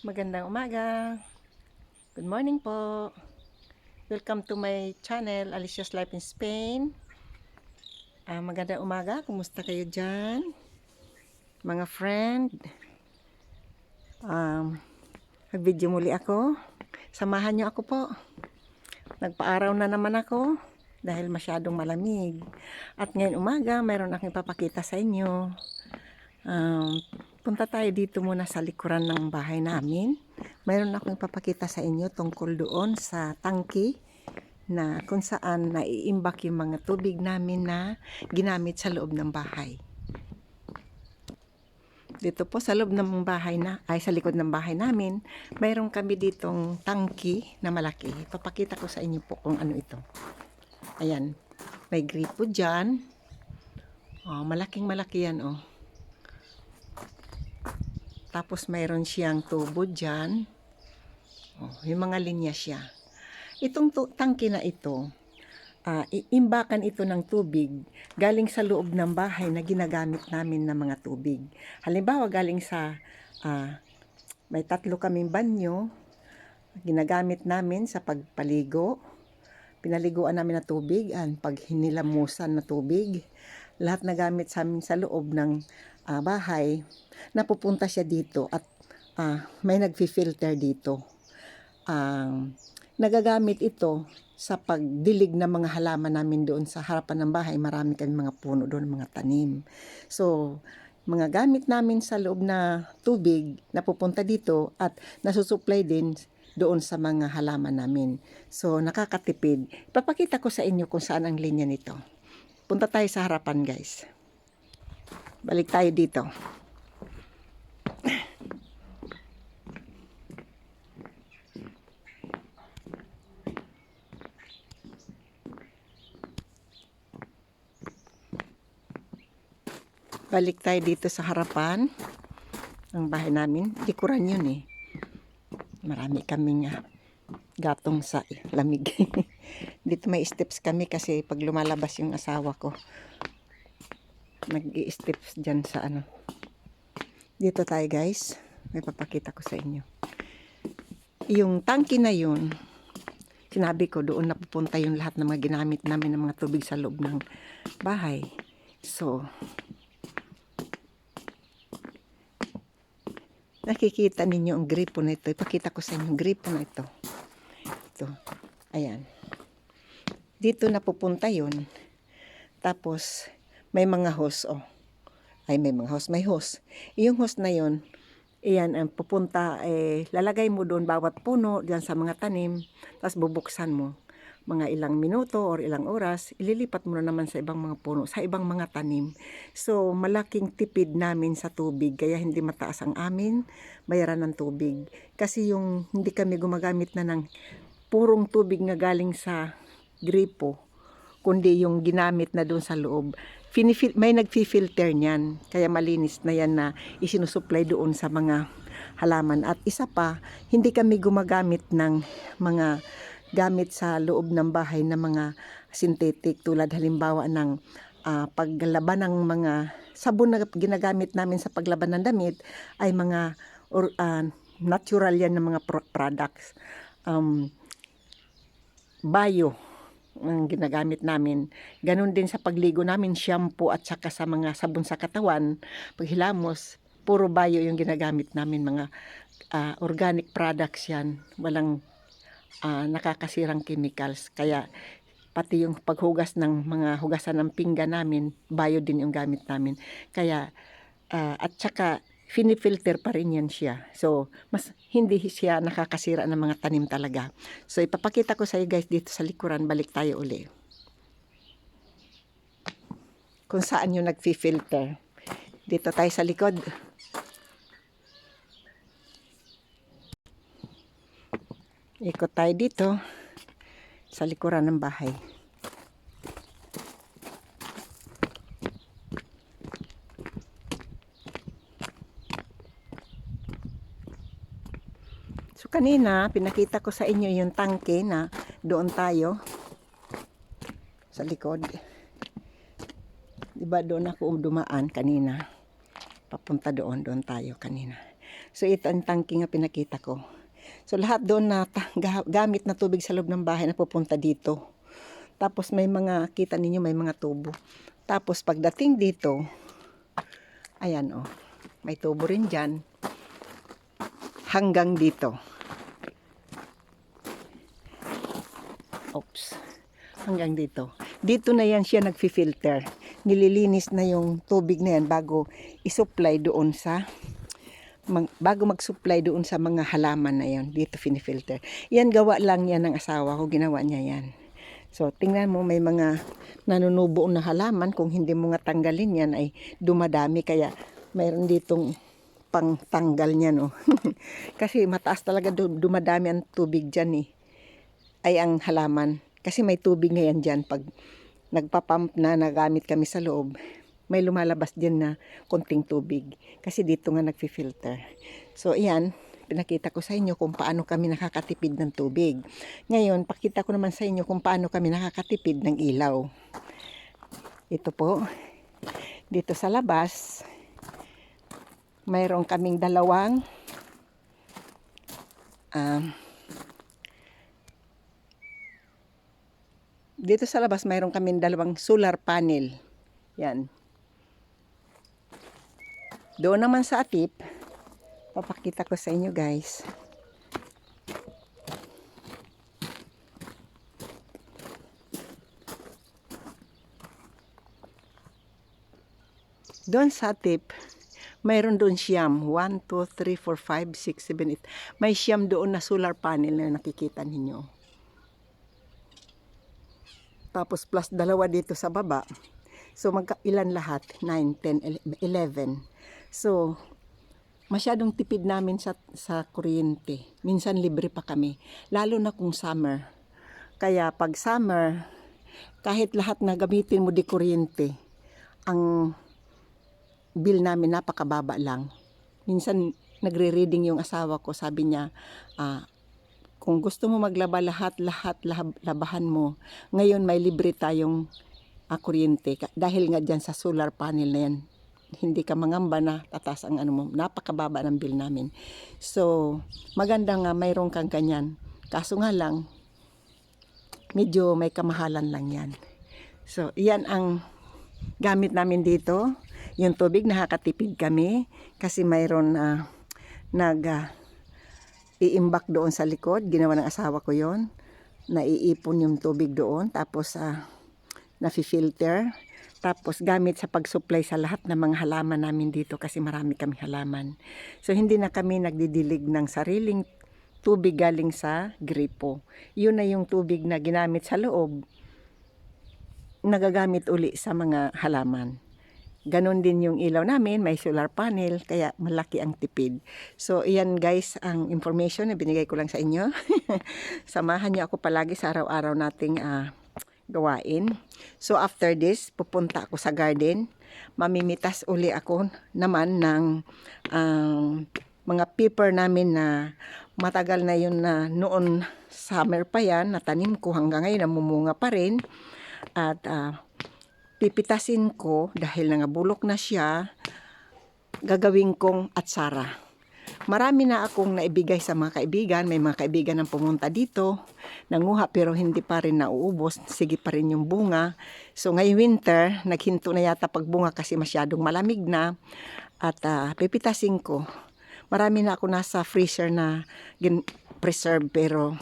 Magandang umaga. Good morning po. Welcome to my channel, Alicia's Life in Spain. Ah, magandang umaga. Kumusta kayo dyan? Mga friend. Um, Nag-video muli ako. Samahan niyo ako po. Nagpaaraw na naman ako dahil masyadong malamig. At ngayon umaga, mayroon akong papakita sa inyo. Um, punta tayo dito muna sa likuran ng bahay namin. Mayroon akong papakita sa inyo tungkol doon sa tangki na kung saan naiimbak yung mga tubig namin na ginamit sa loob ng bahay. Dito po sa loob ng bahay na, ay sa likod ng bahay namin, mayroon kami ditong tangki na malaki. Papakita ko sa inyo po kung ano ito. Ayan, may gripo dyan. Oh, malaking malaki yan oh. Tapos mayroon siyang tubo dyan. Oh, yung mga linya siya. Itong tangke na ito, ah, iimbakan ito ng tubig galing sa loob ng bahay na ginagamit namin ng mga tubig. Halimbawa, galing sa, ah, may tatlo kaming banyo, ginagamit namin sa pagpaligo, pinaliguan namin na tubig, and pag hinilamusan na tubig, lahat na gamit sa amin sa loob ng ah, bahay, napupunta siya dito at ah, may nagfi-filter dito. Ang nagagamit ito sa pagdilig ng mga halaman namin doon sa harapan ng bahay. Marami kami mga puno doon, mga tanim. So, mga gamit namin sa loob na tubig napupunta dito at nasusupply din doon sa mga halaman namin. So, nakakatipid. Papakita ko sa inyo kung saan ang linya nito. Punta tayo sa harapan, guys. Balik tayo dito. Balik tayo dito sa harapan ng bahay namin. Likuran yun eh. Marami kaming ah, gatong sa lamig. dito may steps kami kasi pag lumalabas yung asawa ko, nag steps dyan sa ano. Dito tayo guys. May papakita ko sa inyo. Yung tangki na yun, sinabi ko doon napupunta yung lahat ng mga ginamit namin ng mga tubig sa loob ng bahay. So, nakikita ninyo ang gripo na ito. Ipakita ko sa inyo ang gripo na ito. Ito. Ayan. Dito napupunta yun. Tapos, may mga hose, oh. Ay, may mga hose. May hose. Yung hose na yun, iyan ang pupunta, eh, lalagay mo doon bawat puno, diyan sa mga tanim, tapos bubuksan mo mga ilang minuto or ilang oras, ililipat mo na naman sa ibang mga puno, sa ibang mga tanim. So, malaking tipid namin sa tubig, kaya hindi mataas ang amin bayaran ng tubig. Kasi yung hindi kami gumagamit na ng purong tubig na galing sa gripo, kundi yung ginamit na doon sa loob. Finifil- may nagfi-filter niyan, kaya malinis na yan na isinusupply doon sa mga halaman. At isa pa, hindi kami gumagamit ng mga gamit sa loob ng bahay na mga synthetic tulad halimbawa ng ah, paglaban ng mga sabon na ginagamit namin sa paglaban ng damit ay mga or, ah, natural yan ng mga pro- products. Um, bio ang ginagamit namin. Ganon din sa pagligo namin, shampoo at saka sa mga sabon sa katawan, paghilamos, puro bio yung ginagamit namin, mga ah, organic products yan. Walang ah, nakakasirang chemicals. Kaya pati yung paghugas ng mga hugasan ng pinggan namin, bio din yung gamit namin. Kaya ah, at saka finifilter pa rin yan siya. So, mas hindi siya nakakasira ng mga tanim talaga. So, ipapakita ko sa iyo guys dito sa likuran. Balik tayo uli. Kung saan yung nagfi-filter. Dito tayo sa likod. Ikot tayo dito sa likuran ng bahay. So kanina, pinakita ko sa inyo yung tangke na doon tayo sa likod. Diba doon ako dumaan kanina? Papunta doon, doon tayo kanina. So ito ang tangke nga pinakita ko. So lahat doon na gamit na tubig sa loob ng bahay na pupunta dito. Tapos may mga, kita ninyo may mga tubo. Tapos pagdating dito, ayan oh, may tubo rin dyan. Hanggang dito. Oops. Hanggang dito. Dito na yan siya nagfi-filter. Nililinis na yung tubig na yan bago isupply doon sa mag- bago mag-supply doon sa mga halaman na yan, dito finifilter. Yan gawa lang yan ng asawa ko, ginawa niya yan. So, tingnan mo, may mga nanunubo na halaman, kung hindi mo nga tanggalin yan, ay dumadami, kaya mayroon ditong pangtanggal niya, no. Kasi mataas talaga du- dumadami ang tubig dyan, eh. Ay ang halaman. Kasi may tubig ngayon dyan, pag nagpapump na nagamit kami sa loob, may lumalabas din na konting tubig. Kasi dito nga nagfi-filter. So, iyan, pinakita ko sa inyo kung paano kami nakakatipid ng tubig. Ngayon, pakita ko naman sa inyo kung paano kami nakakatipid ng ilaw. Ito po, dito sa labas, mayroon kaming dalawang um, dito sa labas mayroon kaming dalawang solar panel. Yan. Doon naman sa atip, papakita ko sa inyo guys. Doon sa atip, mayroon doon siyam. 1, 2, 3, 4, 5, 6, 7, 8. May siyam doon na solar panel na nakikita ninyo. Tapos plus dalawa dito sa baba. So magka ilan lahat? 9, 10, 11. So masyadong tipid namin sa sa kuryente. Minsan libre pa kami, lalo na kung summer. Kaya pag summer, kahit lahat na gamitin mo di kuryente, ang bill namin napakababa lang. Minsan nagre-reading yung asawa ko, sabi niya, ah, kung gusto mo maglaba lahat, lahat, lahab- labahan mo. Ngayon may libre tayong ah, kuryente dahil nga dyan sa solar panel na yan. Hindi ka mangamba na tatas ang ano mo. Napakababa ng bill namin. So, maganda nga mayroon kang ganyan. Kaso nga lang, medyo may kamahalan lang yan. So, iyan ang gamit namin dito. Yung tubig, nakakatipid kami kasi mayroon na nag ah, iimbak doon sa likod. Ginawa ng asawa ko yon Naiipon yung tubig doon. Tapos, ah, nafi-filter. Tapos, gamit sa pag-supply sa lahat ng mga halaman namin dito kasi marami kami halaman. So, hindi na kami nagdidilig ng sariling tubig galing sa gripo. Yun na yung tubig na ginamit sa loob, nagagamit uli sa mga halaman. Ganon din yung ilaw namin, may solar panel, kaya malaki ang tipid. So, iyan guys, ang information na binigay ko lang sa inyo. Samahan niyo ako palagi sa araw-araw nating ah, gawain. So, after this, pupunta ako sa garden. Mamimitas uli ako naman ng ang mga paper namin na matagal na yun na noon summer pa yan, natanim ko hanggang ngayon, namumunga pa rin. At ah, pipitasin ko dahil nangabulok na siya, gagawin kong atsara. Marami na akong naibigay sa mga kaibigan. May mga kaibigan ang pumunta dito. Nanguha pero hindi pa rin nauubos. Sige pa rin yung bunga. So ngayong winter, naghinto na yata pagbunga kasi masyadong malamig na. At ah, pipitasin ko. Marami na ako nasa freezer na preserve pero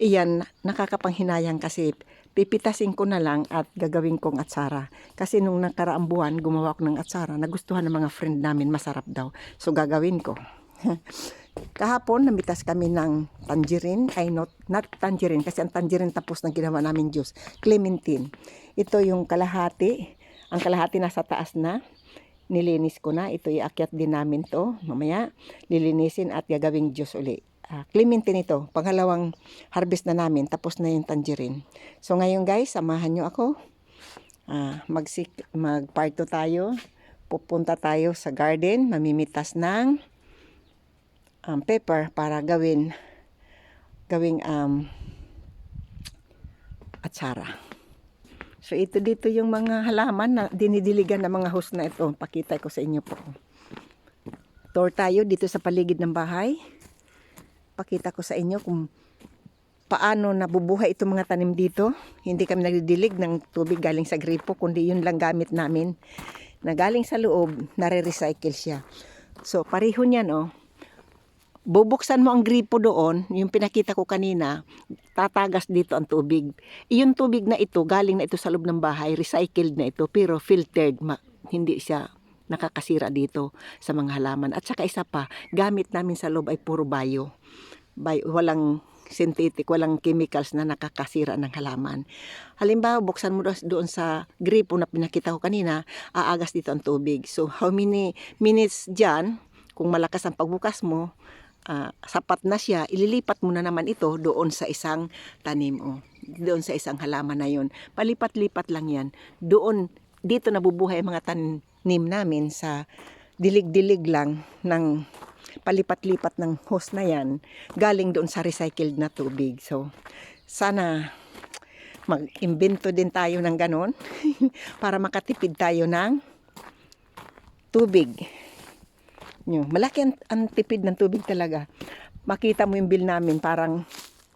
iyan nakakapanghinayang kasi pipitasin ko na lang at gagawin kong atsara. Kasi nung nakaraang buwan, gumawa ko ng atsara, nagustuhan ng mga friend namin, masarap daw. So gagawin ko. Kahapon, namitas kami ng tangerine, ay not, not tangerine, kasi ang tangerine tapos na ginawa namin juice. Clementine. Ito yung kalahati. Ang kalahati nasa taas na. Nilinis ko na. Ito iakyat din namin to. Mamaya, lilinisin at gagawing juice uli. Ah, clementine ito. Pangalawang harvest na namin. Tapos na yung tangerine. So ngayon guys, samahan nyo ako. Ah, magsik magparto tayo. Pupunta tayo sa garden. Mamimitas ng um, pepper para gawin gawing um, atsara. So ito dito yung mga halaman na dinidiligan ng mga host na ito. Pakita ko sa inyo po. Tour tayo dito sa paligid ng bahay. Pakita ko sa inyo kung paano nabubuhay itong mga tanim dito. Hindi kami nagdidilig ng tubig galing sa gripo, kundi yun lang gamit namin. Na galing sa loob, nare-recycle siya. So, pareho niyan, oh. Bubuksan mo ang gripo doon, yung pinakita ko kanina, tatagas dito ang tubig. Yung tubig na ito, galing na ito sa loob ng bahay, recycled na ito, pero filtered, hindi siya nakakasira dito sa mga halaman. At saka isa pa, gamit namin sa loob ay puro bio. Bio walang synthetic, walang chemicals na nakakasira ng halaman. Halimbawa, buksan mo doon sa gripo na pinakita ko kanina, aagas dito ang tubig. So, how many minutes dyan, kung malakas ang pagbukas mo, ah, sapat na siya, ililipat mo na naman ito doon sa isang tanim o doon sa isang halaman na yon. Palipat-lipat lang yan. Doon, dito nabubuhay ang mga tanim namin sa dilig-dilig lang ng palipat-lipat ng hose na yan galing doon sa recycled na tubig. So, sana mag-imbento din tayo ng ganon para makatipid tayo ng tubig. Nyo, malaki ang, ang tipid ng tubig talaga. Makita mo yung bill namin parang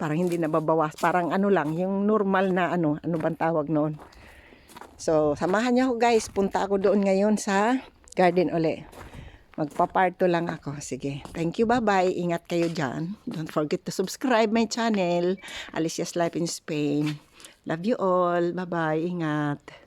parang hindi nababawas. Parang ano lang, yung normal na ano, ano bang tawag noon. So, samahan niyo ako guys. Punta ako doon ngayon sa garden uli. Magpaparto lang ako. Sige. Thank you. Bye-bye. Ingat kayo dyan. Don't forget to subscribe my channel. Alicia's Life in Spain. Love you all. Bye-bye. Ingat.